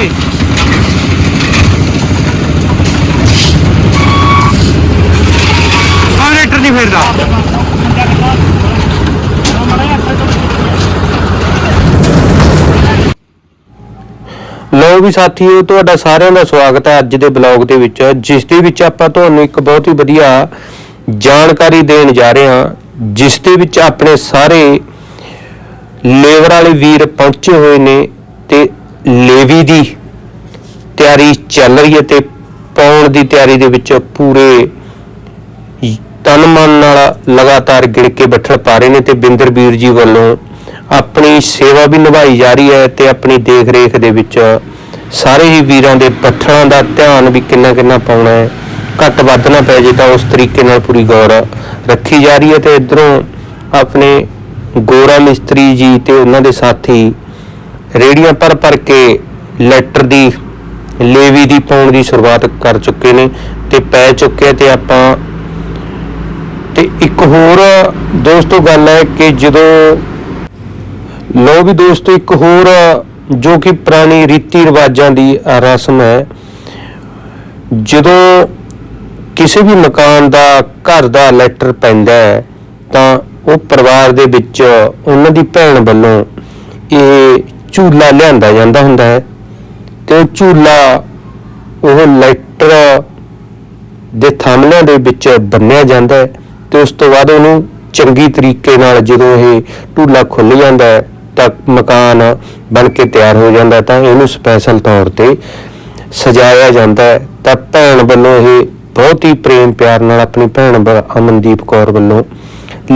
ਜੀ ਆ ਵੀ ਸਾਥੀਓ, ਤੁਹਾਡਾ ਸਾਰਿਆਂ ਦਾ ਸਵਾਗਤ ਹੈ ਅੱਜ ਦੇ ਬਲੌਗ ਦੇ ਵਿੱਚ, ਜਿਸ ਦੇ ਵਿੱਚ ਆਪਾਂ ਤੁਹਾਨੂੰ ਇੱਕ ਬਹੁਤ ਹੀ ਵਧੀਆ ਜਾਣਕਾਰੀ ਦੇਣ ਜਾ ਰਹੇ ਹਾਂ, ਜਿਸ ਦੇ ਵਿੱਚ ਆਪਣੇ ਸਾਰੇ ਲੇਬਰ ਵਾਲੇ ਵੀਰ ਪਹੁੰਚੇ ਹੋਏ ਨੇ ਤੇ ਲੇਵੀ ਦੀ ਤਿਆਰੀ ਚੱਲ ਰਹੀ ਹੈ ਤੇ ਪਾਉਣ ਦੀ ਤਿਆਰੀ ਦੇ ਵਿੱਚ ਪੂਰੇ ਤਨ ਮਨ ਨਾਲ ਲਗਾਤਾਰ ਗਿਣ ਕੇ ਬੱਠਲ ਪਾ ਰਹੇ ਨੇ ਤੇ ਬਿੰਦਰ ਵੀਰ ਜੀ ਵੱਲੋਂ ਆਪਣੀ ਸੇਵਾ ਵੀ ਨਿਭਾਈ ਜਾ ਰਹੀ ਹੈ ਤੇ ਆਪਣੀ ਦੇਖ ਰੇਖ ਦੇ ਵਿੱਚ ਸਾਰੇ ਹੀ ਵੀਰਾਂ ਦੇ ਬੱਠਲਾਂ ਦਾ ਧਿਆਨ ਵੀ ਕਿੰਨਾ ਕਿੰਨਾ ਪਾਉਣਾ ਹੈ। ਘੱਟ ਵੱਧ ਨਾ ਪੈ ਜੇ ਤਾਂ ਉਸ ਤਰੀਕੇ ਨਾਲ ਪੂਰੀ ਗੌਰ ਰੱਖੀ ਜਾ ਰਹੀ ਹੈ ਤੇ ਇਧਰੋਂ ਆਪਣੇ ਗੋਰਾ ਮਿਸਤਰੀ ਜੀ ਤੇ ਉਹਨਾਂ ਦੇ ਸਾਥੀ ਰੇੜੀਆਂ ਪਰ ਭਰ ਕੇ ਲੈਟਰ ਦੀ, ਲੇਵੀ ਦੀ ਪਾਉਣ ਦੀ ਸ਼ੁਰੂਆਤ ਕਰ ਚੁੱਕੇ ਨੇ ਤੇ ਪੈ ਚੁੱਕੇ ਤੇ ਆਪਾਂ ਤੇ ਇੱਕ ਹੋਰ ਦੋਸਤੋ ਗੱਲ ਹੈ ਕਿ ਜਦੋਂ ਲੋ ਵੀ ਦੋਸਤੋ, ਇੱਕ ਹੋਰ ਜੋ ਕਿ ਪੁਰਾਣੀ ਰੀਤੀ ਰਿਵਾਜਾਂ ਦੀ ਰਸਮ ਹੈ, ਜਦੋਂ ਕਿਸੇ ਵੀ ਮਕਾਨ ਦਾ, ਘਰ ਦਾ ਲੈਟਰ ਪੈਂਦਾ ਹੈ, ਤਾਂ ਉਹ ਪਰਿਵਾਰ ਦੇ ਵਿੱਚ ਉਹਨਾਂ ਦੀ ਭੈਣ ਵੱਲੋਂ ਇਹ ਝੂਲਾ ਲਿਆਂਦਾ ਜਾਂਦਾ ਹੁੰਦਾ ਹੈ ਤੇ ਉਹ ਝੂਲਾ ਉਹ ਲੈਟਰ ਦੇ ਥੰਮਲਿਆਂ ਦੇ ਵਿੱਚ ਬੰਨਿਆ ਜਾਂਦਾ ਹੈ ਤੇ ਉਸ ਤੋਂ ਬਾਅਦ ਉਹਨੂੰ ਚੰਗੀ ਤਰੀਕੇ ਨਾਲ ਜਦੋਂ ਇਹ ਢੂਲਾ ਖੁੱਲ ਜਾਂਦਾ ਹੈ ਤਾਂ ਮਕਾਨ ਬਣ ਕੇ ਤਿਆਰ ਹੋ ਜਾਂਦਾ ਤਾਂ ਇਹਨੂੰ ਸਪੈਸ਼ਲ ਤੌਰ ਤੇ ਸਜਾਇਆ ਜਾਂਦਾ ਹੈ। ਤਾਂ ਭੈਣ ਵੱਲੋਂ ਇਹ ਬਹੁਤ ਹੀ ਪ੍ਰੇਮ ਪਿਆਰ ਨਾਲ ਆਪਣੀ ਭੈਣ ਵ- ਅਮਨਦੀਪ ਕੌਰ ਵੱਲੋਂ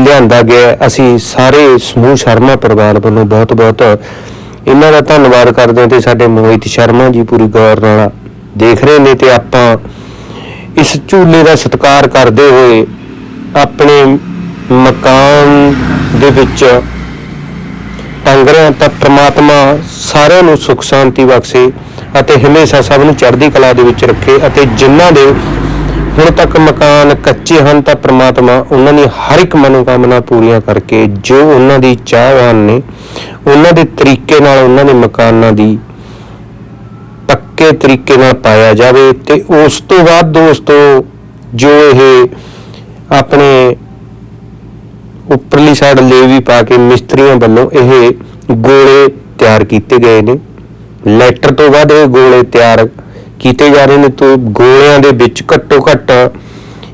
ਲਿਆਂਦਾ ਗਿਆ ਅਸੀਂ ਸਾਰੇ ਸਮੂਹ ਸ਼ਰਮਾ ਪਰਿਵਾਰ ਵੱਲੋਂ ਬਹੁਤ ਬਹੁਤ ਇਹਨਾਂ ਦਾ ਧੰਨਵਾਦ ਕਰਦੇ ਹਾਂ ਤੇ ਸਾਡੇ ਮੋਹਿਤ ਸ਼ਰਮਾ ਜੀ ਪੂਰੀ ਗੌਰ ਨਾਲ ਦੇਖ ਰਹੇ ਨੇ ਤੇ ਆਪਾਂ ਇਸ ਝੂਲੇ ਦਾ ਸਤਿਕਾਰ ਕਰਦੇ ਹੋਏ ਆਪਣੇ ਮਕਾਨ ਦੇ ਵਿੱਚ ਟੰਗ ਰਹੇ ਤਾਂ ਪ੍ਰਮਾਤਮਾ ਸਾਰਿਆਂ ਨੂੰ ਸੁਖ ਸ਼ਾਂਤੀ ਬਖਸ਼ੇ ਅਤੇ ਹਮੇਸ਼ਾ ਸਭ ਨੂੰ ਚੜ੍ਹਦੀ ਕਲਾ ਦੇ ਵਿੱਚ ਰੱਖੇ ਅਤੇ ਜਿਨ੍ਹਾਂ ਦੇ ਹੁਣ ਤੱਕ ਮਕਾਨ ਕੱਚੇ ਹਨ ਤਾਂ ਪ੍ਰਮਾਤਮਾ ਉਹਨਾਂ ਦੀ ਹਰ ਇੱਕ ਮਨੋਕਾਮਨਾ ਪੂਰੀਆਂ ਕਰਕੇ ਜੋ ਉਹਨਾਂ ਦੀ ਚਾਹਵਾਨ ਨੇ ਉਹਨਾਂ ਦੇ ਤਰੀਕੇ ਨਾਲ, ਉਹਨਾਂ ਦੇ ਮਕਾਨਾਂ ਦੀ ਪੱਕੇ ਤਰੀਕੇ ਨਾਲ ਪਾਇਆ ਜਾਵੇ ਤੇ ਉਸ ਤੋਂ ਬਾਅਦ ਦੋਸਤੋ, ਜੋ ਇਹ ਆਪਣੇ ਉੱਪਰਲੀ ਸਾਈਡ ਲੇਵੀ ਪਾ ਕੇ ਮਿਸਤਰੀਆਂ ਵੱਲੋਂ ਇਹ ਗੋਲੇ ਤਿਆਰ ਕੀਤੇ ਗਏ ਨੇ। ਲੈਟਰ ਤੋਂ ਬਾਅਦ ਇਹ ਗੋਲੇ ਤਿਆਰ ਕੀਤੇ ਜਾ ਰਹੇ ਨੇ ਤੋਂ ਗੋਲਿਆਂ ਦੇ ਵਿੱਚ ਘੱਟੋ ਘੱਟ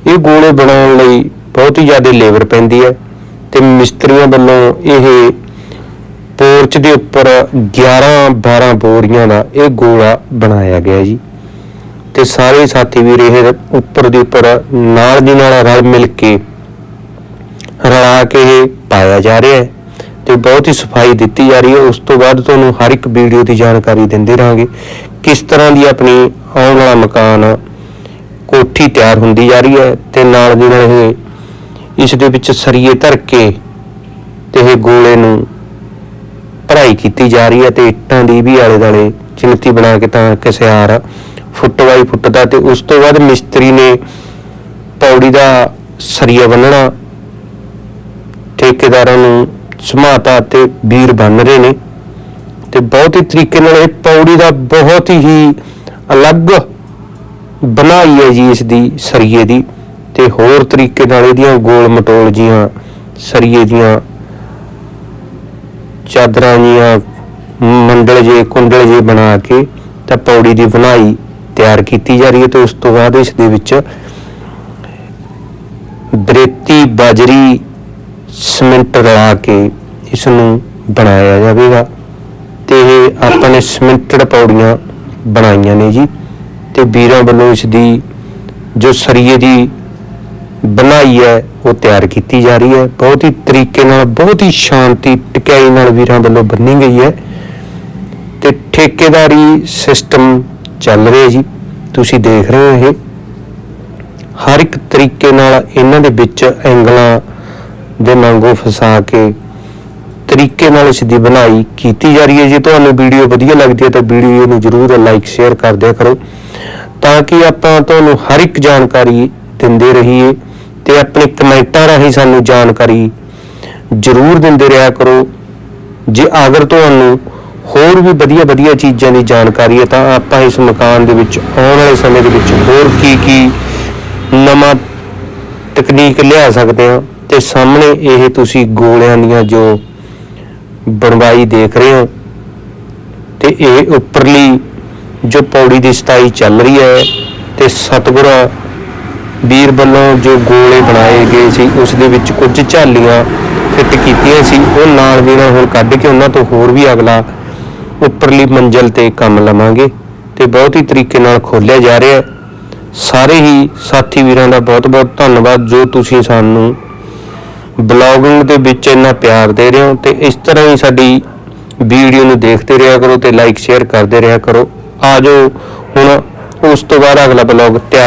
ਇਹ ਗੋਲੇ ਬਣਾਉਣ ਲਈ ਬਹੁਤ ਹੀ ਜ਼ਿਆਦਾ ਲੇਬਰ ਪੈਂਦੀ ਹੈ ਤੇ ਮਿਸਤਰੀਆਂ ਵੱਲੋਂ ਇਹ ਪੋਰਚ ਦੇ ਉੱਪਰ 11 12 ਬੋਰੀਆਂ ਦਾ ਇਹ ਗੋਲਾ ਬਣਾਇਆ ਗਿਆ ਜੀ। ਤੇ ਸਾਰੇ ਸਾਥੀ ਵੀਰ ਇਹ ਉੱਪਰ ਦੇ ਉੱਪਰ ਨਾਲ ਦੀ ਨਾਲ ਰਲ ਮਿਲ ਕੇ ਰਲਾ ਕੇ ਇਹ ਪਾਇਆ ਜਾ ਰਿਹਾ ਹੈ ਤੇ ਬਹੁਤ ਹੀ ਸਫ਼ਾਈ ਦਿੱਤੀ ਜਾ ਰਹੀ ਹੈ। ਉਸ ਤੋਂ ਬਾਅਦ ਤੁਹਾਨੂੰ ਹਰ ਇੱਕ ਵੀਡੀਓ ਦੀ ਜਾਣਕਾਰੀ ਦਿੰਦੇ ਰਹਾਂਗੇ ਕਿਸ ਤਰ੍ਹਾਂ ਦੀ ਆਪਣੀ ਆਉਣ ਵਾਲਾ ਮਕਾਨ ਕੋਠੀ ਤਿਆਰ ਹੁੰਦੀ ਜਾ ਰਹੀ ਹੈ ਤੇ ਨਾਲ ਦੀ ਨਾਲ ਇਹ ਇਸ ਦੇ ਵਿੱਚ ਸਰੀਏ ਧਰ ਕੇ ਤੇ ਇਹ ਗੋਲੇ ਨੂੰ ਭਰਾਈ ਕੀਤੀ ਜਾ ਰਹੀ ਹੈ ਤੇ ਇੱਟਾਂ ਦੀ ਵੀ ਆਲੇ ਦਾਲੇ ਚਿੰਤੀ ਬਣਾ ਕੇ ਤਾਂ ਕਿਸਿਆਰ ਫੁੱਟ ਬਾਈ ਫੁੱਟ ਦਾ ਤੇ ਉਸ ਤੋਂ ਬਾਅਦ ਮਿਸਤਰੀ ਨੇ ਪੌੜੀ ਦਾ ਸਰੀਆ ਬੰਨਣਾ ਠੇਕੇਦਾਰਾਂ ਨੂੰ ਸਮਾਤਾ ਤੇ ਵੀਰ ਬੰਨ ਰਹੇ ਨੇ ਤੇ ਬਹੁਤ ਹੀ ਤਰੀਕੇ ਨਾਲ ਇਹ ਪੌੜੀ ਦਾ ਬਹੁਤ ਹੀ ਅਲੱਗ ਬਣਾਈ ਹੈ ਜੀ ਇਸ ਦੀ ਸਰੀਏ ਦੀ ਤੇ ਹੋਰ ਤਰੀਕੇ ਨਾਲ ਇਹਦੀਆਂ ਗੋਲ ਮਟੋਲ ਜੀਆਂ ਸਰੀਏ ਦੀਆਂ ਚਾਦਰਾਂ ਜੀਆਂ ਮੰਡਲ ਜੇ, ਕੁੰਡਲ ਜੇ ਬਣਾ ਕੇ ਤਾਂ ਪੌੜੀ ਦੀ ਬਣਾਈ ਤਿਆਰ ਕੀਤੀ ਜਾ ਰਹੀ ਹੈ ਤੇ ਉਸ ਤੋਂ ਬਾਅਦ ਇਸ ਦੇ ਵਿੱਚ ਬਰੇਤੀ, ਬਾਜਰੀ, ਸਿਮੈਂਟ ਰਲਾ ਕੇ ਇਸ ਨੂੰ ਬਣਾਇਆ ਜਾਵੇਗਾ ਤੇ ਇਹ ਆਪਾਂ ਨੇ ਸਿਮੈਂਟਡ ਪੌੜੀਆਂ ਬਣਾਈਆਂ ਨੇ ਜੀ ਤੇ ਵੀਰਾਂ ਵੱਲੋਂ ਇਸ ਦੀ ਜੋ ਸਰੀਏ ਦੀ ਬਣਾਈ ਹੈ, ਉਹ ਤਿਆਰ ਕੀਤੀ ਜਾ ਰਹੀ ਹੈ। ਬਹੁਤ ਹੀ ਤਰੀਕੇ ਨਾਲ, ਬਹੁਤ ਹੀ ਸ਼ਾਂਤੀ, ਟਿਕਾਈ ਨਾਲ ਵੀਰਾਂ ਵੱਲੋਂ ਬੰਨੀ ਗਈ ਹੈ। ਤੇ ਠੇਕੇਦਾਰੀ ਸਿਸਟਮ ਚੱਲ ਰਿਹਾ ਜੀ। ਤੁਸੀਂ ਦੇਖ ਰਹੇ ਹੋ ਇਹ। ਹਰ ਇੱਕ ਤਰੀਕੇ ਨਾਲ ਇਹਨਾਂ ਦੇ ਵਿੱਚ ਐਂਗਲਾਂ ਦੇ ਮੰਗੋ ਫਸਾ ਕੇ ਤਰੀਕੇ ਨਾਲ ਇਸ ਦੀ ਬਣਾਈ ਕੀਤੀ ਜਾ ਰਹੀ ਹੈ। ਜੇ ਤੁਹਾਨੂੰ ਵੀਡੀਓ ਵਧੀਆ ਲੱਗਦੀ ਹੈ ਤਾਂ ਵੀਡੀਓ ਨੂੰ ਜਰੂਰ ਲਾਈਕ, ਸ਼ੇਅਰ ਕਰ ਦਿਆ ਕਰੋ। ਤਾਂ ਕਿ ਆਪਾਂ ਤੁਹਾਨੂੰ ਹਰ ਇੱਕ ਜਾਣਕਾਰੀ ਦਿੰਦੇ ਰਹੀਏ। ਤੇ ਆਪਣੇ ਕਮੈਂਟਾਂ ਰਾਹੀਂ ਸਾਨੂੰ ਜਾਣਕਾਰੀ ਜਰੂਰ ਦਿੰਦੇ ਰਿਹਾ ਕਰੋ। ਜੇ ਅਗਰ ਤੁਹਾਨੂੰ ਹੋਰ ਵੀ ਵਧੀਆ ਵਧੀਆ ਚੀਜ਼ਾਂ ਦੀ ਜਾਣਕਾਰੀ ਹੈ ਤਾਂ ਆਪਾਂ ਇਸ ਮਕਾਨ ਦੇ ਵਿੱਚ ਆਉਣ ਵਾਲੇ ਸਮੇਂ ਦੇ ਵਿੱਚ ਹੋਰ ਕੀ ਕੀ ਨਵਾਂ ਤਕਨੀਕ ਲਿਆ ਸਕਦੇ ਹਾਂ ਤੇ ਸਾਹਮਣੇ ਇਹ ਤੁਸੀਂ ਗੋਲਿਆਂ ਦੀਆਂ ਜੋ ਬਣਵਾਈ ਦੇਖ ਰਹੇ ਹੋ ਤੇ ਇਹ ਉੱਪਰਲੀ ਜੋ ਪੌੜੀ ਦੀ ਸਤਾਈ ਚੱਲ ਰਹੀ ਹੈ ਤੇ ਸਤਿਗੁਰਾਂ ਵੀਰ ਵੱਲੋਂ ਜੋ ਗੋਲੇ ਬਣਾਏ ਗਏ ਸੀ, ਉਸ ਦੇ ਵਿੱਚ ਕੁਝ ਝਾਲੀਆਂ ਫਿੱਟ ਕੀਤੀਆਂ ਸੀ। ਉਹ ਨਾਲ ਵੀਰਾਂ ਹੁਣ ਕੱਢ ਕੇ ਉਹਨਾਂ ਤੋਂ ਹੋਰ ਵੀ ਅਗਲਾ ਉੱਪਰਲੀ ਮੰਜ਼ਲ ਤੇ ਕੰਮ ਲਵਾਂਗੇ ਤੇ ਬਹੁਤ ਹੀ ਤਰੀਕੇ ਨਾਲ ਖੋਲਿਆ ਜਾ ਰਿਹਾ। ਸਾਰੇ ਹੀ ਸਾਥੀ ਵੀਰਾਂ ਦਾ ਬਹੁਤ-ਬਹੁਤ ਧੰਨਵਾਦ ਜੋ ਤੁਸੀਂ ਸਾਨੂੰ ਬਲੌਗਿੰਗ ਦੇ ਵਿੱਚ ਇੰਨਾ ਪਿਆਰ ਦੇ ਰਹੇ ਹੋ ਤੇ ਇਸ ਤਰ੍ਹਾਂ ਹੀ ਸਾਡੀ ਵੀਡੀਓ ਨੂੰ ਦੇਖਦੇ ਰਿਹਾ ਕਰੋ ਤੇ ਲਾਈਕ, ਸ਼ੇਅਰ ਕਰਦੇ ਰਿਹਾ ਕਰੋ। ਆ ਜਾਓ, ਹੁਣ ਉਸ ਤੋਂ ਬਾਅਦ ਅਗਲਾ ਬਲੌਗ ਤਿਆਰ